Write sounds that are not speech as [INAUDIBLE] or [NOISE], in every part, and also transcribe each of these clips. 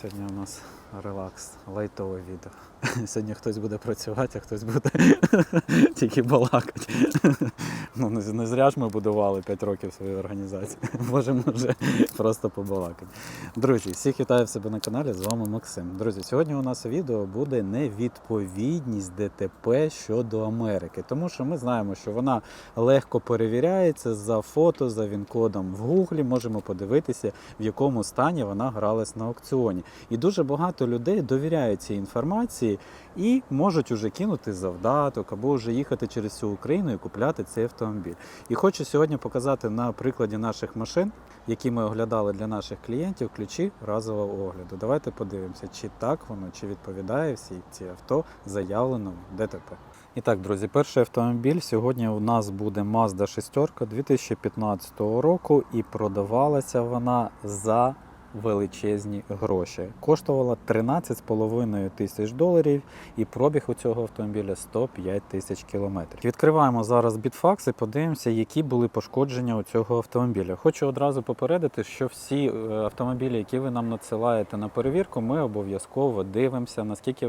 Сьогодні у нас релакс, лайтове відео. [LAUGHS] Сьогодні хтось буде працювати, а хтось буде [LAUGHS] тільки балакати. [LAUGHS] Ну, не, зря ж ми будували 5 років свою організацію. Можемо вже просто побалакати. Друзі, всіх вітаю в себе на каналі. З вами Максим. Друзі, сьогодні у нас відео буде невідповідність ДТП щодо Америки, тому що ми знаємо, що вона легко перевіряється за фото, за він-кодом в Гуглі. Можемо подивитися, в якому стані вона гралась на аукціоні. І дуже багато людей довіряють цій інформації і можуть уже кинути завдаток або вже їхати через всю Україну і купляти цей автомобіль. І хочу сьогодні показати на прикладі наших машин, які ми оглядали для наших клієнтів, ключі разового огляду. Давайте подивимося, чи так воно, чи відповідає всі ці авто заявленому ДТП. І так, друзі, перший автомобіль сьогодні у нас буде Mazda 6 2015 року, і продавалася вона за величезні гроші. Коштувала 13,5 тисяч доларів, і пробіг у цього автомобіля 105 тисяч кілометрів. Відкриваємо зараз бітфакс і подивимося, які були пошкодження у цього автомобіля. Хочу одразу попередити, що всі е, автомобілі, які ви нам надсилаєте на перевірку, ми обов'язково дивимося, наскільки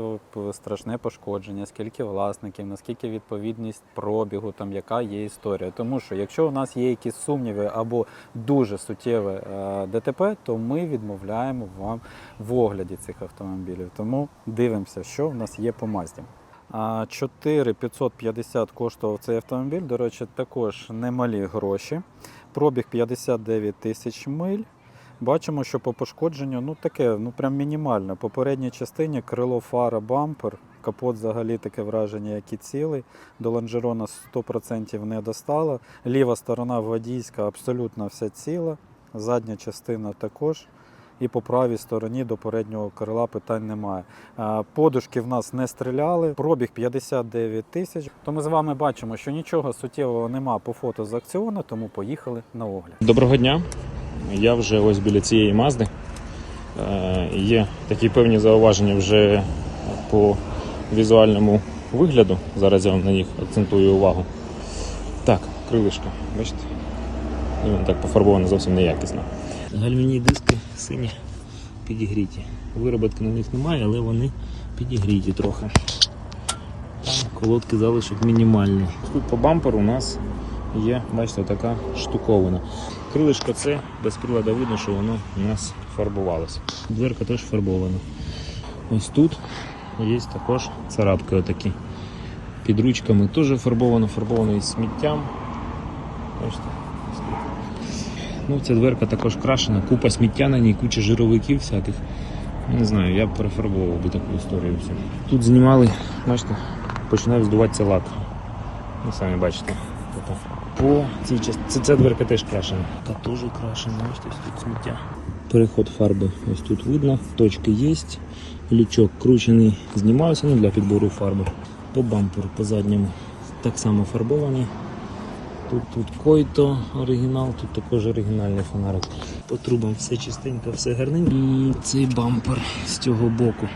страшне пошкодження, скільки власників, наскільки відповідність пробігу, там яка є історія. Тому що якщо у нас є якісь сумніви або дуже суттєве е, ДТП, то ми відмовляємо вам в огляді цих автомобілів. Тому дивимося, що в нас є по Мазді. 4550 коштував цей автомобіль. До речі, також немалі гроші. Пробіг 59 тисяч миль. Бачимо, що по пошкодженню ну таке, ну прям мінімальне. По передній частині крило фара, бампер, капот взагалі таке враження, як і цілий. До лонжерона 100% не достало. Ліва сторона водійська абсолютно вся ціла. Задня частина також. І по правій стороні до переднього крила питань немає. Подушки в нас не стріляли, пробіг 59 тисяч. То ми з вами бачимо, що нічого суттєвого нема по фото з акціону, тому поїхали на огляд. Доброго дня. Я вже ось біля цієї мазди. Е, Є такі певні зауваження вже по візуальному вигляду. Зараз я вам на них акцентую увагу. Так, крилишко, бачите? І воно так пофарбовано зовсім неякісно. Гальмівні диски сині підігріті. Вироботки на них немає, але вони підігріті трохи. Колодки залишок мінімальні. Тут по бамперу у нас є, бачите, така штуковина. Крилишко це без прилада видно, що воно у нас фарбувалося. Дверка теж фарбована. Ось тут є також царапки отакі. Під ручками теж фарбовано, фарбовано із сміттям. Бачите? Ну, ця дверка також крашена, купа сміття на ній, куча жировиків всяких. Не знаю, я б перефарбовував би таку історію. всю. Тут знімали, бачите, починає вздуватися лак. Ви самі бачите. Тобто По цій частині. Ця дверка теж крашена. Та теж крашена, бачите, тут сміття. Переход фарби ось тут видно, точки є. Лючок кручений, знімався ну, для підбору фарби. По бамперу, по задньому. Так само фарбований. Тут, тут който оригінал, тут також оригінальний фонарик. По трубам все чистенько, все гарненько. І цей бампер з цього боку.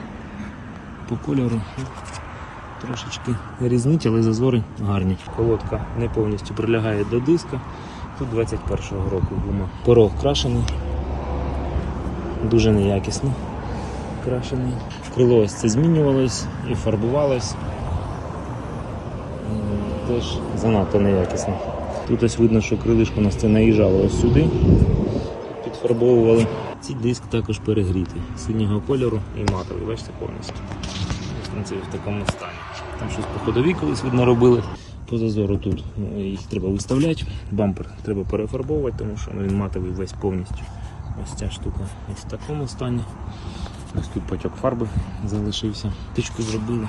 По кольору трошечки різнить, але зазори гарні. Колодка не повністю прилягає до диска. Тут 21-го року гума. Порог крашений, дуже неякісний. Крашений. Крило ось це змінювалось і фарбувалось. Теж занадто неякісно. Тут ось видно, що крилишко нас це наїжджало ось сюди, підфарбовували. Ці диск також перегрітий, синього кольору і матовий, бачите, повністю. В принципі, в такому стані. Там щось по ходовій колись видно робили. По зазору тут ну, їх треба виставляти. Бампер треба перефарбовувати, тому що ну, він матовий весь повністю. Ось ця штука ось в такому стані. Ось тут потік фарби залишився. Тичку зробили.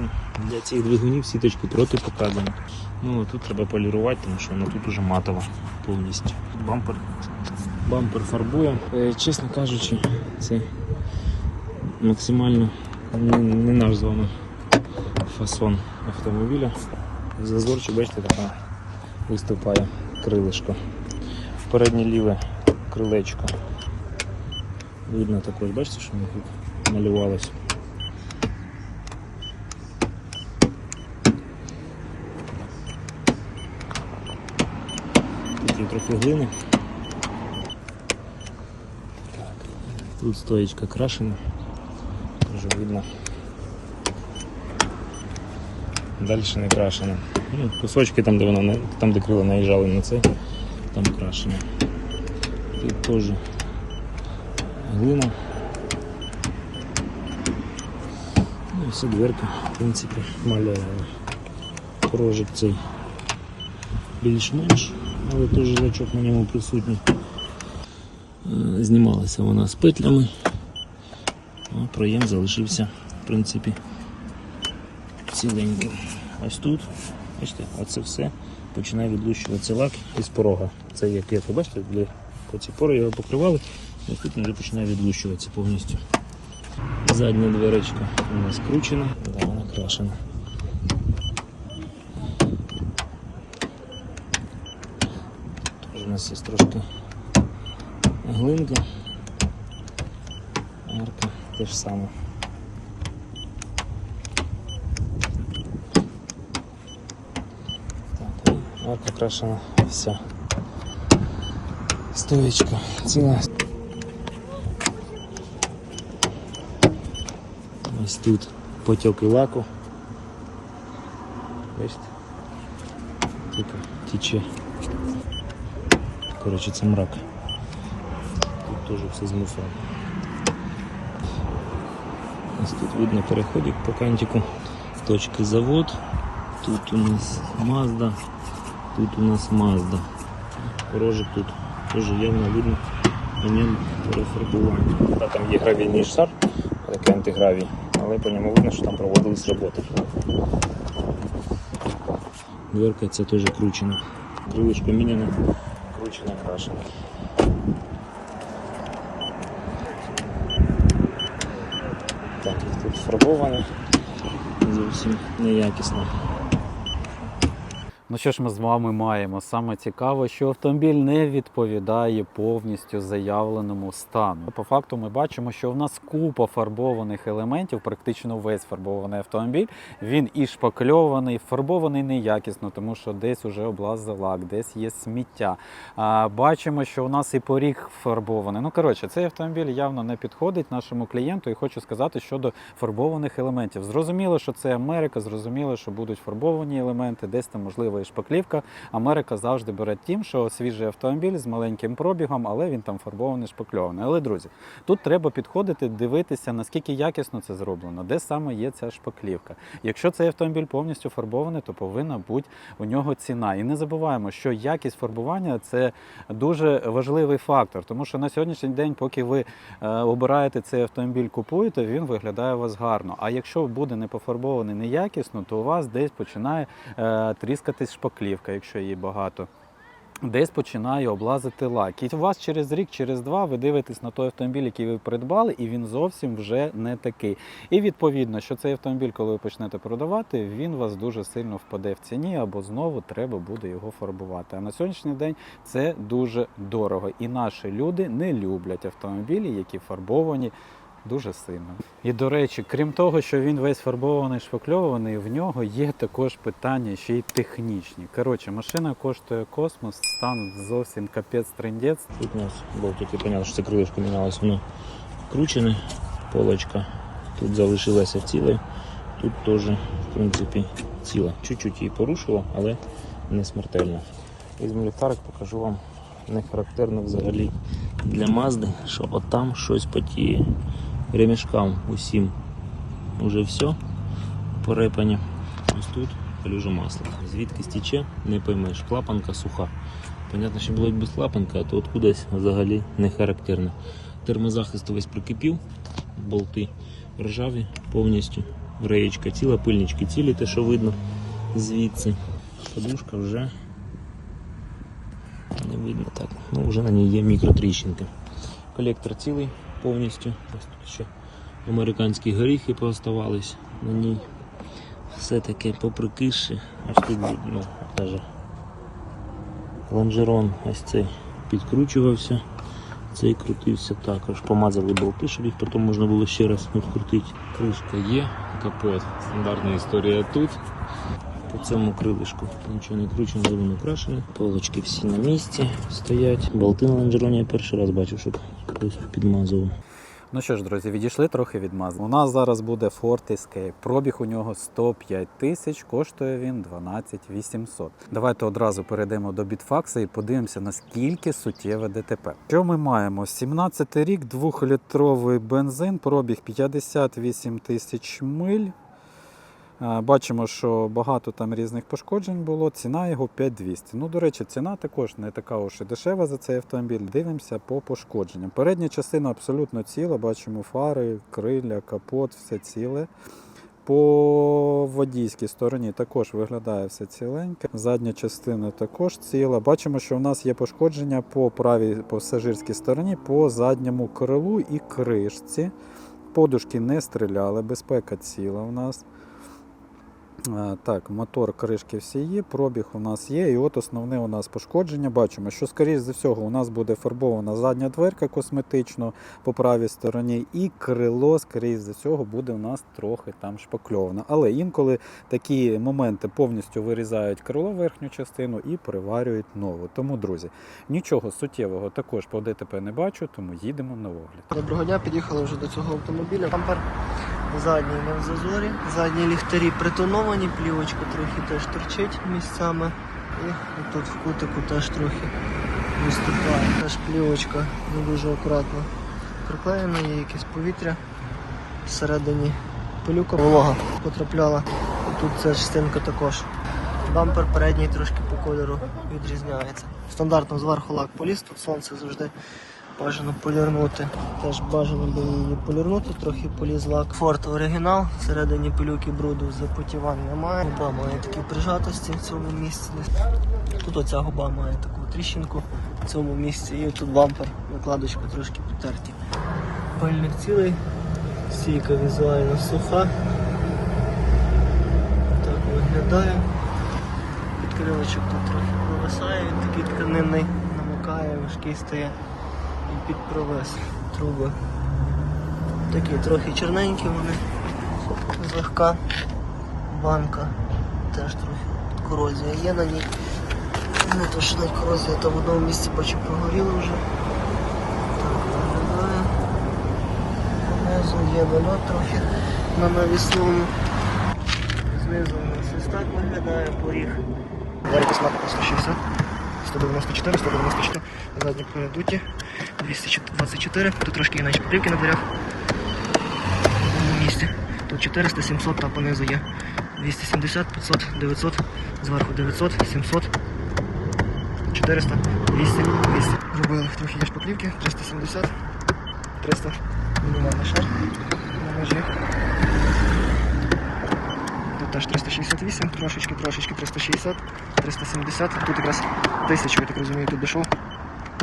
Ну, Для цих двигунів сіточки протипоказані. Ну тут треба полірувати, тому що воно тут уже матово повністю. Бампер. Бампер фарбує. Е, Чесно кажучи, це максимально не, наш з вами фасон автомобіля. Зазорчик, бачите, така виступає крилишко. Переднє ліве крилечко. Видно також, бачите, що воно тут малювалось. Трохи глини. Тут стоечка крашена. Вже видно. Дальше не крашена. Ну, кусочки там, де вона там, де крила наїжджали на це, там крашено. Тут теж глина. Ну і все дверка, в принципі, малява. Порожик цей більш-менш, але теж лачок на ньому присутній. Е, Знімалася вона з петлями, а проєм залишився, в принципі, ціленьким. Ось тут, бачите, оце все починає відлущуватися лак із порога. Це як я побачите, для по ці пори його покривали, ось тут вже починає відлущуватися повністю. Задня дверочка у нас кручена, вона крашена. нас є трошки глинка. Арка те ж саме. Так, і арка крашена вся. Стоечка ціла. Ось тут потеки лаку. Бачите? Тільки тече. Коротше, це мрак. Тут теж все з мусором. Тут видно переходик по кантику. Точки завод. Тут у нас Mazda. Тут у нас Mazda. Порожик тут теж явно видно на ньому перефарбування. Та там є гравійний шар, такий антигравій, але по ньому видно, що там проводились роботи. Дверка ця теж кручена. Крилишко міняне, кручена, хорошо. Так, тут фарбовано. зовсім неякісно. Ну що ж ми з вами маємо? Саме цікаво, що автомобіль не відповідає повністю заявленому стану. По факту ми бачимо, що в нас купа фарбованих елементів, практично весь фарбований автомобіль. Він і шпакльований, фарбований неякісно, тому що десь уже облазив лак, десь є сміття. А, бачимо, що у нас і поріг фарбований. Ну коротше, цей автомобіль явно не підходить нашому клієнту. І хочу сказати щодо фарбованих елементів. Зрозуміло, що це Америка, зрозуміло, що будуть фарбовані елементи, десь там можливо шпаклівка. Америка завжди бере тим, що свіжий автомобіль з маленьким пробігом, але він там фарбований, шпакльований. Але друзі, тут треба підходити, дивитися, наскільки якісно це зроблено, де саме є ця шпаклівка. Якщо цей автомобіль повністю фарбований, то повинна бути у нього ціна. І не забуваємо, що якість фарбування це дуже важливий фактор, тому що на сьогоднішній день, поки ви е, обираєте цей автомобіль, купуєте, він виглядає у вас гарно. А якщо буде не пофарбований неякісно, то у вас десь починає е, тріскатись шпаклівка, якщо її багато. Десь починає облазити лак. І у вас через рік, через два ви дивитесь на той автомобіль, який ви придбали, і він зовсім вже не такий. І відповідно, що цей автомобіль, коли ви почнете продавати, він вас дуже сильно впаде в ціні, або знову треба буде його фарбувати. А на сьогоднішній день це дуже дорого. І наші люди не люблять автомобілі, які фарбовані. Дуже сильно. І до речі, крім того, що він весь фарбований, шпакльований, в нього є також питання ще й технічні. Коротше, машина коштує космос, стан зовсім капець трендець. Тут у нас болтики, понятно, що це крилишко мінялось, воно кручене, полочка. Тут залишилася ціле, тут теж, в принципі, ціла. Чуть-чуть її порушило, але не смертельно. Візьму ліхтарик, покажу вам не характерно взагалі для Мазди, що отам щось потіє. Ремішкам усім уже все порепані. Ось тут калюжа масла. Звідки стіче, не поймеш. Клапанка суха. Понятно, що було без клапанка, а то откудись взагалі не характерно. Термозахист весь прикипів, болти ржаві повністю. Реєчка ціла, пильнички цілі, те, що видно звідси. Подушка вже не видно так. Ну, вже на ній є мікротріщинки. Колектор цілий повністю. Ось тут ще американські горіхи пооставались на ній. Все таке поприкисше. Ось тут ну, даже лонжерон ось цей підкручувався. Цей крутився також. Помазали болти, щоб їх потім можна було ще раз відкрутити. Кришка є, капот. Стандартна історія тут. По цьому крилишку нічого не кручено, воно крашене. Полочки всі на місці стоять. Болти на лонжероні я перший раз бачив, щоб хтось підмазував. Ну що ж, друзі, відійшли трохи від Mazda. У нас зараз буде Ford Escape. Пробіг у нього 105 тисяч, коштує він 12 800. Давайте одразу перейдемо до Bitfax і подивимося, наскільки суттєве ДТП. Що ми маємо? 17 рік, 2-літровий бензин, пробіг 58 тисяч миль. Бачимо, що багато там різних пошкоджень було. Ціна його 5200. Ну, до речі, ціна також не така уж і дешева за цей автомобіль. Дивимося по пошкодженням. Передня частина абсолютно ціла. Бачимо фари, криля, капот, все ціле. По водійській стороні також виглядає все ціленьке. Задня частина також ціла. Бачимо, що в нас є пошкодження по правій пасажирській стороні, по задньому крилу і кришці. Подушки не стріляли, безпека ціла у нас. Е, Так, мотор, кришки всі є, пробіг у нас є. І от основне у нас пошкодження. Бачимо, що, скоріш за всього, у нас буде фарбована задня дверка косметично по правій стороні, і крило, скоріш за всього, буде у нас трохи там шпакльоване. Але інколи такі моменти повністю вирізають крило верхню частину і приварюють нову. Тому, друзі, нічого суттєвого також по ДТП не бачу, тому їдемо на огляд. Доброго дня, під'їхали вже до цього автомобіля. Бампер задній в зазорі, задні ліхтарі притоновані, плівочка трохи теж торчить місцями. І тут в кутику теж трохи виступає. Теж плівочка не дуже акуратно приклеєна, є якесь повітря. Всередині пилюка волога потрапляла. Тут ця частинка також. Бампер передній трошки по кольору відрізняється. Стандартно зверху лак поліз, тут сонце завжди бажано полірнути. Теж бажано би її полірнути, трохи поліз лак. Форт оригінал, всередині пилюки бруду запотівань немає. Губа має такі прижатості в цьому місці. Тут оця губа має таку тріщинку в цьому місці. І тут бампер, накладочка трошки потерті. Пальник цілий, стійка візуально суха. Так виглядає. Підкрилочок тут трохи провисає, він такий тканинний, намокає, важкий стає і під провес труби. Такі трохи чорненькі вони, злегка банка, теж трохи корозія є на ній. Не то що навіть корозія, то в одному місці бачу прогоріло вже. Знизу є нальот трохи на навісному. Знизу у нас ось так виглядає поріг. Далі космати по 160, 194, 194, задні передуті, 224, тут трошки інакше поплівки на дверях. Місці. Тут 400, 700, та понизу є 270, 500, 900, зверху 900, 700, 400, 200, 200. Робили трохи є шпаклівки, 370, 300, мінімальний шар на ножі. Тут теж 368, трошечки, трошечки 360, 370. Тут якраз 1000, я так розумію, тут дійшов.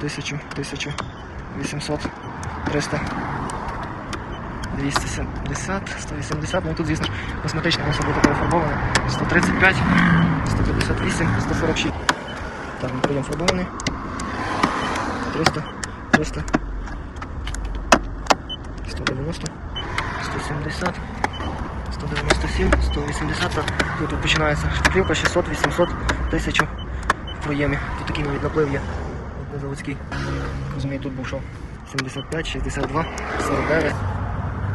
1000, 1000, 800, 300, 270, 180. Ну і тут, звісно ж, косметично мусить бути перефарбоване. 135, 158, 146. Так, прийом фарбований. 300, 300, 190, 170. 197, 180, тут, тут починається шпаклівка 600, 800, 1000 в проємі. Тут такий навіть наплив є. От на заводський. Розумію, тут був шов 75, 62, 49.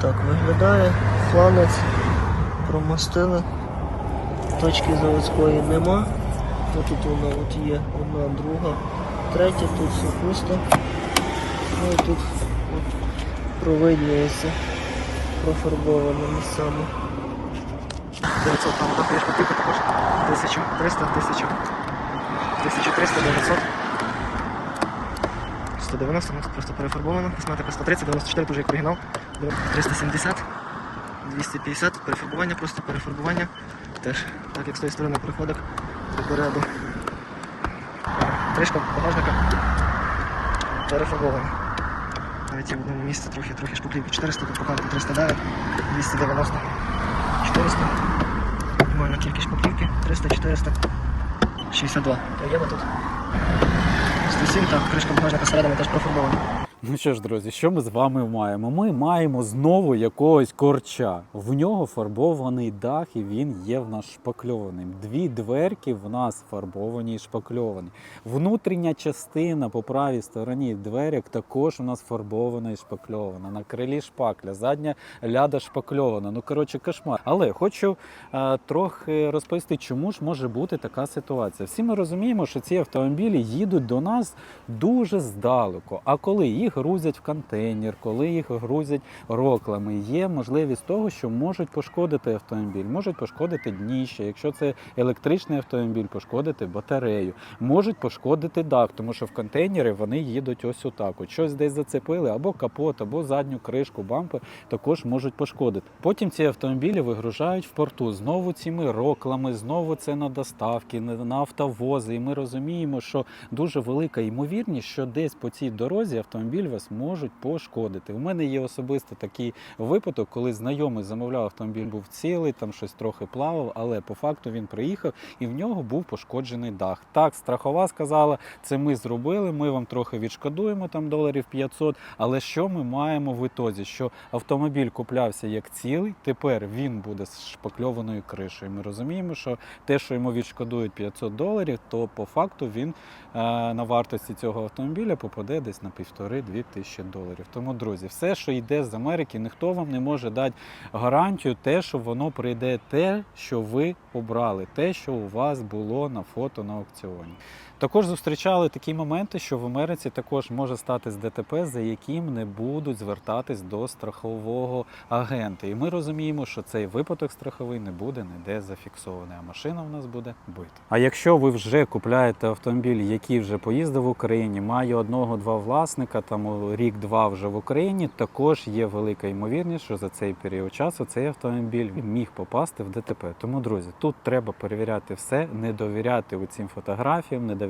Так виглядає. Фланець промостили. Точки заводської нема. Тут вона от є одна, друга, третя, тут все пусто. Ну і тут от провиднюється профарбовано місцями. 900 там також копійка також 1300, 1000, 1300, 900. 190, ну тут просто перефарбовано. Косметика 130, 94, дуже як оригінал. 370, 250, перефарбування, просто перефарбування. Теж, так як з тої сторони приходок попереду. Тришка багажника перефарбована. Навіть є в одному місці трохи, трохи шпаклівки 400, тут показано 309, 290, 400. Нормальна кількість шпаклівки, 300, 400, 62. То є тут. 107, так, кришка багажника всередині теж профарбована. Ну що ж, друзі, що ми з вами маємо? Ми маємо знову якогось корча. В нього фарбований дах, і він є в нас шпакльованим. Дві дверки в нас фарбовані і шпакльовані. Внутрішня частина по правій стороні дверок також у нас фарбована і шпакльована. На крилі шпакля, задня ляда шпакльована. Ну коротше, кошмар. Але хочу е, трохи розповісти, чому ж може бути така ситуація. Всі ми розуміємо, що ці автомобілі їдуть до нас дуже здалеку. А коли їх грузять в контейнер, коли їх грузять роклами, є можливість того, що можуть пошкодити автомобіль, можуть пошкодити дніще. Якщо це електричний автомобіль, пошкодити батарею, можуть пошкодити дах, тому що в контейнери вони їдуть ось отак. От щось десь зацепили, або капот, або задню кришку, бампер також можуть пошкодити. Потім ці автомобілі вигружають в порту знову цими роклами, знову це на доставки, на автовози. І ми розуміємо, що дуже велика ймовірність, що десь по цій дорозі автомобіль вас можуть пошкодити. У мене є особисто такий випадок, коли знайомий замовляв автомобіль, був цілий, там щось трохи плавав, але по факту він приїхав і в нього був пошкоджений дах. Так, страхова сказала, це ми зробили. Ми вам трохи відшкодуємо там доларів 500, Але що ми маємо в ітозі? Що автомобіль куплявся як цілий, тепер він буде з шпакльованою кришею. Ми розуміємо, що те, що йому відшкодують 500 доларів, то по факту він е, на вартості цього автомобіля попаде десь на півтори-дві тисячі доларів. Тому, друзі, все, що йде з Америки, ніхто вам не може дати гарантію, те, що воно прийде те, що ви обрали, те, що у вас було на фото на аукціоні. Також зустрічали такі моменти, що в Америці також може статись ДТП, за яким не будуть звертатись до страхового агента. І ми розуміємо, що цей випадок страховий не буде ніде зафіксований, а машина в нас буде бита. А якщо ви вже купляєте автомобіль, який вже поїздив в Україні, має одного-два власника, там рік-два вже в Україні, також є велика ймовірність, що за цей період часу цей автомобіль міг попасти в ДТП. Тому, друзі, тут треба перевіряти все, не довіряти цим фотографіям, не довіряти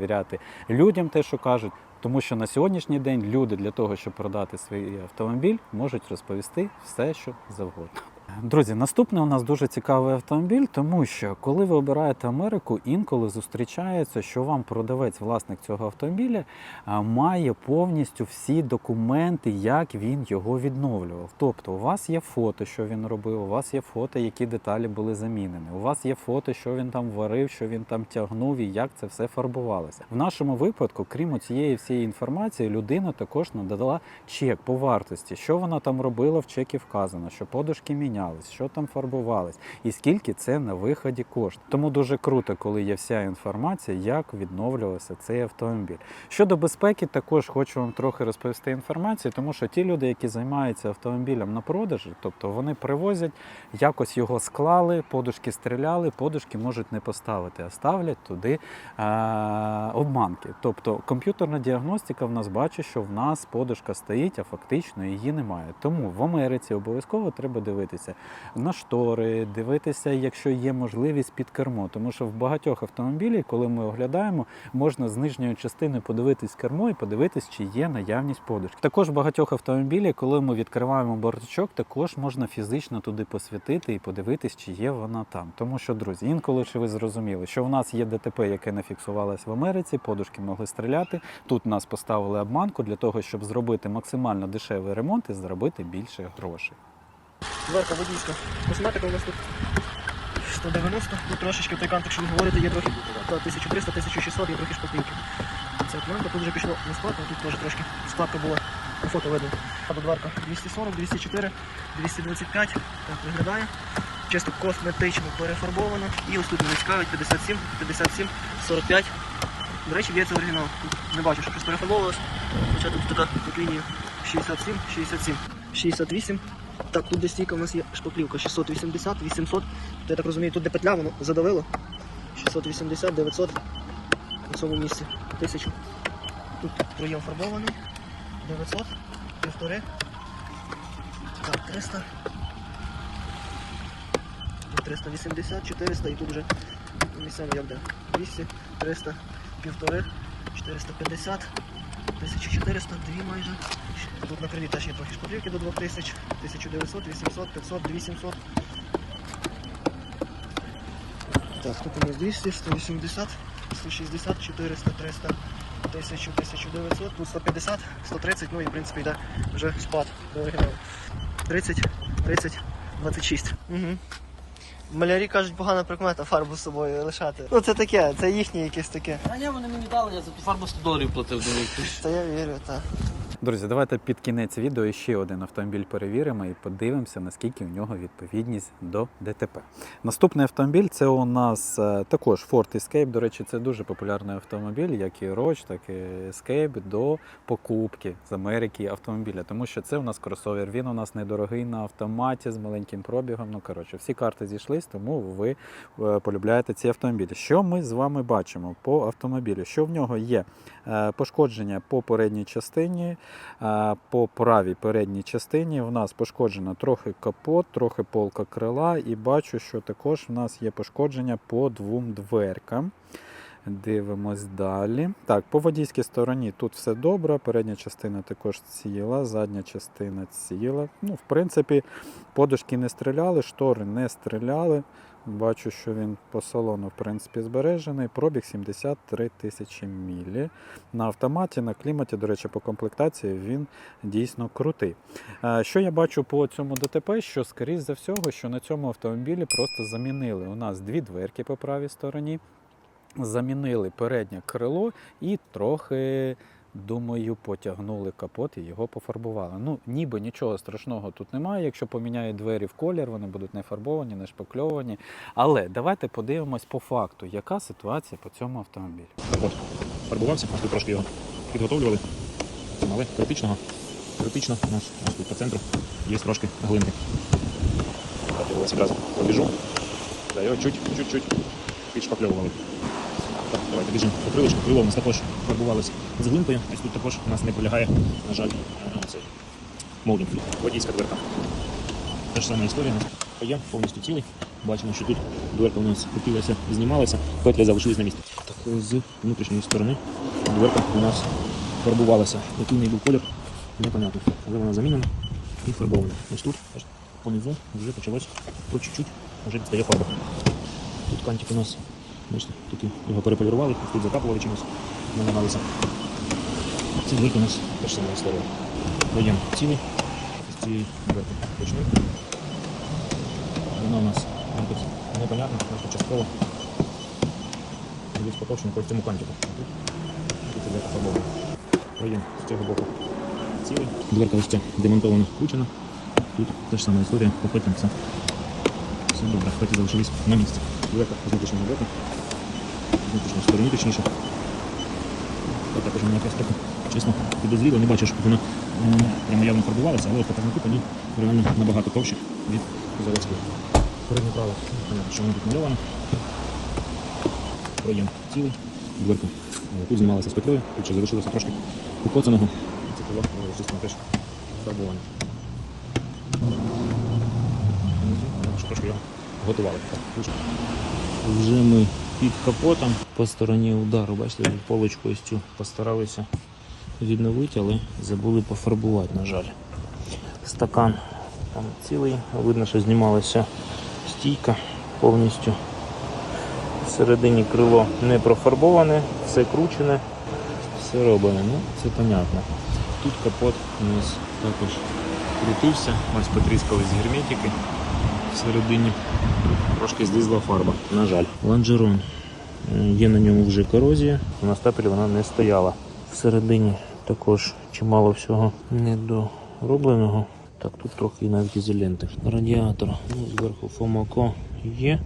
людям, те, що кажуть. Тому що на сьогоднішній день люди для того, щоб продати свій автомобіль, можуть розповісти все, що завгодно. Друзі, наступний у нас дуже цікавий автомобіль, тому що коли ви обираєте Америку, інколи зустрічається, що вам продавець, власник цього автомобіля, має повністю всі документи, як він його відновлював. Тобто, у вас є фото, що він робив, у вас є фото, які деталі були замінені. У вас є фото, що він там варив, що він там тягнув і як це все фарбувалося. В нашому випадку, крім цієї всієї інформації, людина також надала чек по вартості, що вона там робила в чекі вказано, що подушки мінялись, що там фарбувались, і скільки це на виході коштує. Тому дуже круто, коли є вся інформація, як відновлювався цей автомобіль. Щодо безпеки, також хочу вам трохи розповісти інформацію, тому що ті люди, які займаються автомобілем на продажі, тобто вони привозять, якось його склали, подушки стріляли, подушки можуть не поставити, а ставлять туди а, обманки. Тобто комп'ютерна діагностика в нас бачить, що в нас подушка стоїть, а фактично її немає. Тому в Америці обов'язково треба дивитися на штори, дивитися, якщо є можливість під кермо. Тому що в багатьох автомобілів, коли ми оглядаємо, можна з нижньої частини подивитись кермо і подивитись, чи є наявність подушки. Також в багатьох автомобілів, коли ми відкриваємо бардачок, також можна фізично туди посвітити і подивитись, чи є вона там. Тому що, друзі, інколи чи ви зрозуміли, що в нас є ДТП, яке не фіксувалось в Америці, подушки могли стріляти. Тут нас поставили обманку для того, щоб зробити максимально дешевий ремонт і заробити більше грошей. Дверка водійська. Косметика у нас тут 190, ну трошечки той кантик, що ви говорите, є трохи 1300, 1600, є трохи шпаклівки. Це планка, тут вже пішло не складно, тут теж трошки складка була, на фото видно. Або дверка 240, 204, 225, так виглядає. Чисто косметично перефарбовано. І ось тут цікавить 57, 57, 45. До речі, це оригінал. Тут не бачу, що щось перефарбовувалось. Хоча тут така тут лінія 67, 67, 68. Так, тут десь стійка у нас є шпаклівка 680, 800. То, я так розумію, тут де петля, воно задавило. 680, 900 на цьому місці. 1000. Тут проєм фарбований. 900, півтори. Так, 300. Тут 380, 400 і тут вже місцями як де. 200, 300, півтори, 450, 1400, дві майже. Тут на теж є трохи шпаклівки до 2000, 1900, 800, 500, 2700. Так, тут у нас 200, 180, 160, 400, 300, 1000, 1900, тут 150, 130, ну і в принципі йде вже спад до оригіналу. 30, 30, 26. Угу. Малярі кажуть, погана прикмета фарбу з собою лишати. Ну це таке, це їхнє якесь таке. А ні, вони мені дали, я за ту фарбу 100 доларів платив. Думаю, Та я вірю, так. Друзі, давайте під кінець відео ще один автомобіль перевіримо і подивимося, наскільки в нього відповідність до ДТП. Наступний автомобіль це у нас е, також Ford Escape. До речі, це дуже популярний автомобіль, як і Roach, так і Escape до покупки з Америки автомобіля. Тому що це у нас кросовер. Він у нас недорогий на автоматі з маленьким пробігом. Ну коротше, всі карти зійшлись, тому ви е, полюбляєте ці автомобілі. Що ми з вами бачимо по автомобілю? Що в нього є Е, пошкодження по передній частині. По правій передній частині в нас пошкоджено трохи капот, трохи полка крила, і бачу, що також в нас є пошкодження по двом дверкам. Дивимось далі. Так, по водійській стороні тут все добре. Передня частина також ціла, задня частина ціла. Ну, в принципі, подушки не стріляли, штори не стріляли. Бачу, що він по салону в принципі збережений. Пробіг 73 тисячі мілі. На автоматі, на кліматі, до речі, по комплектації він дійсно крутий. Е, Що я бачу по цьому ДТП, що скоріш за всього, що на цьому автомобілі просто замінили у нас дві дверки по правій стороні, замінили переднє крило і трохи. Думаю, потягнули капот і його пофарбували. Ну, ніби нічого страшного тут немає. Якщо поміняють двері в колір, вони будуть не фарбовані, не шпакльовані. Але давайте подивимось по факту, яка ситуація по цьому автомобілю. Капот фарбувався, тут трошки його підготовлювали. Але критичного, критично у нас тут по центру є трошки глинки. Одразу побіжу. Да, його чуть, чуть-чуть підшпакльовували. Так, давайте біжимо по крилочку. Крило у нас також фарбувалося з глинкою. Ось тут також у нас не полягає, на жаль, е, цей молдинг. Водійська дверка. Та ж сама історія. Є повністю цілий. Бачимо, що тут дверка у нас хотілася, знімалася, петлі залишились на місці. Так, з внутрішньої сторони дверка у нас фарбувалася. Який в неї був колір, непонятно. Але вона замінена і фарбована. Ось тут, понизу, вже почалось по чуть-чуть, вже відстає фарба. Тут кантик у нас, бачите, тут його переполірували, тут закапували чимось, намагалися. Ці дверки у нас теж сама історія. Даємо цілий, з цієї дверки почнемо. Вона у нас якось непонятна, просто частково. Десь потовщено по цьому кантику. Тут, тут іде пофарбовано. Проєм з цього боку цілий. Дверка ось ця демонтована, включена. Тут та ж сама історія, по все. Все добре, петлі залишились на місці. З внутрішнього боку. З сторони точніше. Тут також вона якась трохи, чесно, підозріло, не бачу, щоб вона прямо явно фарбувалася, але показники по ній реально набагато товщі від заводських. Передня права, понятно, що вона тут мальована. Проєм цілий, дверка. Е, Тут знімалася з петлею, тут ще залишилося трошки покоцаного. Це крило, звісно, теж фарбоване. Трошки його готували. Вже ми під капотом по стороні удару, бачите, полочку ось цю постаралися відновити, але забули пофарбувати, на жаль. Стакан там цілий, видно, що знімалася стійка повністю. Всередині крило не профарбоване, все кручене, все роблене. Ну, це понятно. Тут капот у нас також крутився, ось потріскались герметики всередині. Трошки злізла фарба, на жаль. Лонжерон. Е, Є на ньому вже корозія, на стапелі вона не стояла. Всередині також чимало всього недоробленого. Так, тут трохи навіть ізоленти. Радіатор. Ну, зверху фомако є.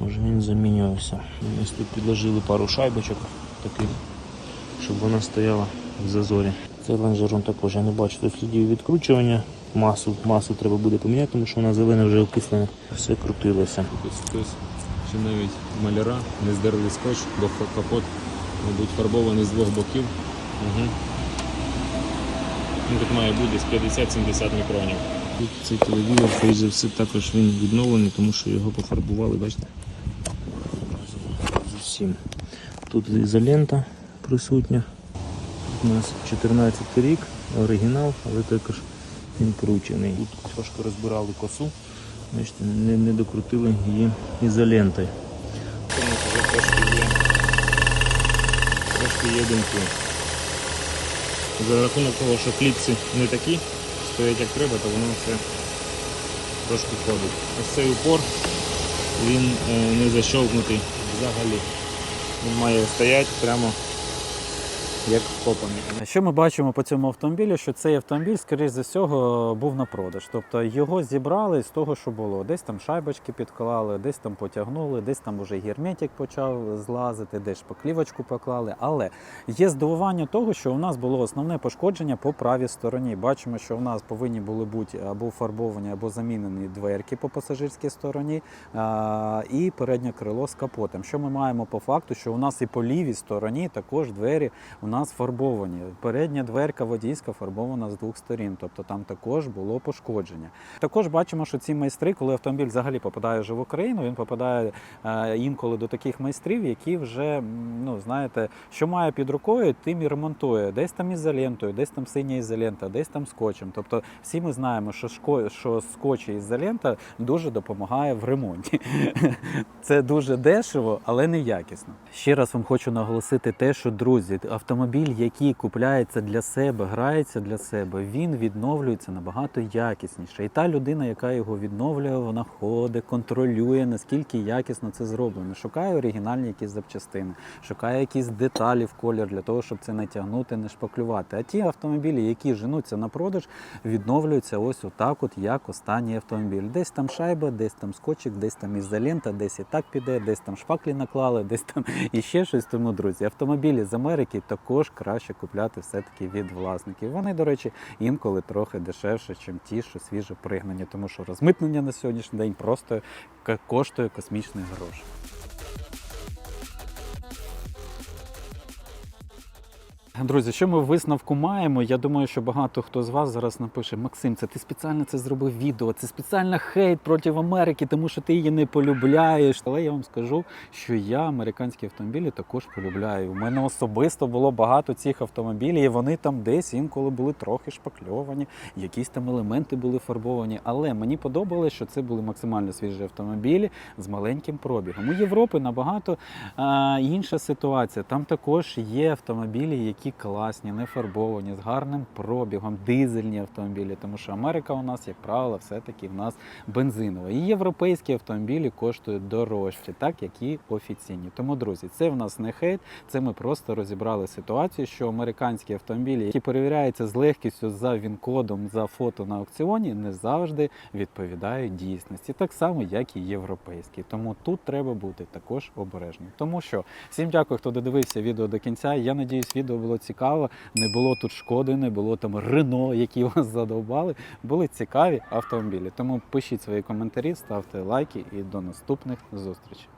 Може він замінювався. Ось тут підложили пару шайбочок таких, щоб вона стояла в зазорі. Цей лонжерон також я не бачу тут слідів відкручування. Масу, масу треба буде поміняти, тому що вона зелена вже окислена. Все крутилося. Чи навіть маляра не здерли скотч, бо капот, мабуть, фарбований з двох боків. Угу. Ну, тут має бути десь 50-70 мікронів. Тут цей телевізор, скоріш за все, також він відновлений, тому що його пофарбували, бачите? Зовсім. Тут ізолента присутня. Тут у нас 14 рік, оригінал, але також він кручений. Тут трошки розбирали косу, бачите, не, не докрутили її ізолентою. Трошки є, трошки є один. За рахунок того, що кліпси не такі, стоять як треба, то воно все трошки ходить. Ось цей упор, він е, не защовкнутий взагалі. Він має стояти прямо як вкопаний. Що ми бачимо по цьому автомобілю? Що цей автомобіль, скоріш за всього, був на продаж. Тобто його зібрали з того, що було. Десь там шайбочки підклали, десь там потягнули, десь там уже герметик почав злазити, десь шпаклівочку поклали. Але є здивування того, що у нас було основне пошкодження по правій стороні. Бачимо, що у нас повинні були бути або фарбовані, або замінені дверки по пасажирській стороні, і переднє крило з капотом. Що ми маємо по факту, що у нас і по лівій стороні також двері у нас фарбовані. Передня дверка водійська фарбована з двох сторін, тобто там також було пошкодження. Також бачимо, що ці майстри, коли автомобіль взагалі попадає вже в Україну, він попадає е, інколи до таких майстрів, які вже ну знаєте, що має під рукою, тим і ремонтує. Десь там ізолентою, десь там синя ізолента, десь там скотчем. Тобто всі ми знаємо, що шко, що скотч і ізолента дуже допомагає в ремонті. [LAUGHS] Це дуже дешево, але не якісно. Ще раз вам хочу наголосити те, що друзі, автомобіль, який купляється для себе, грається для себе, він відновлюється набагато якісніше. І та людина, яка його відновлює, вона ходить, контролює, наскільки якісно це зроблено. Шукає оригінальні якісь запчастини, шукає якісь деталі в колір для того, щоб це натягнути, не шпаклювати. А ті автомобілі, які женуться на продаж, відновлюються ось отак, от як останній автомобіль. Десь там шайба, десь там скотчик, десь там ізолента, десь і так піде, десь там шпаклі наклали, [LAUGHS] десь там і ще щось. Тому, друзі, автомобілі з Америки також краще купляти все-таки від власників. Вони, до речі, інколи трохи дешевше, ніж ті, що свіже пригнані, тому що розмитнення на сьогоднішній день просто коштує космічних грошей. Друзі, що ми в висновку маємо? Я думаю, що багато хто з вас зараз напише: Максим, це ти спеціально це зробив відео, це спеціально хейт проти Америки, тому що ти її не полюбляєш. Але я вам скажу, що я американські автомобілі також полюбляю. У мене особисто було багато цих автомобілів, і вони там десь інколи були трохи шпакльовані, якісь там елементи були фарбовані. Але мені подобалось, що це були максимально свіжі автомобілі з маленьким пробігом. У Європи набагато а, інша ситуація. Там також є автомобілі, які класні, не фарбовані, з гарним пробігом, дизельні автомобілі, тому що Америка у нас, як правило, все-таки в нас бензинова. І європейські автомобілі коштують дорожче, так як і офіційні. Тому, друзі, це в нас не хейт, це ми просто розібрали ситуацію, що американські автомобілі, які перевіряються з легкістю за він-кодом, за фото на аукціоні, не завжди відповідають дійсності, так само, як і європейські. Тому тут треба бути також обережним. Тому що всім дякую, хто додивився відео до кінця. Я надіюсь, відео було цікаво. Не було тут шкоди, не було там Рено, які вас задовбали. Були цікаві автомобілі. Тому пишіть свої коментарі, ставте лайки і до наступних зустрічей.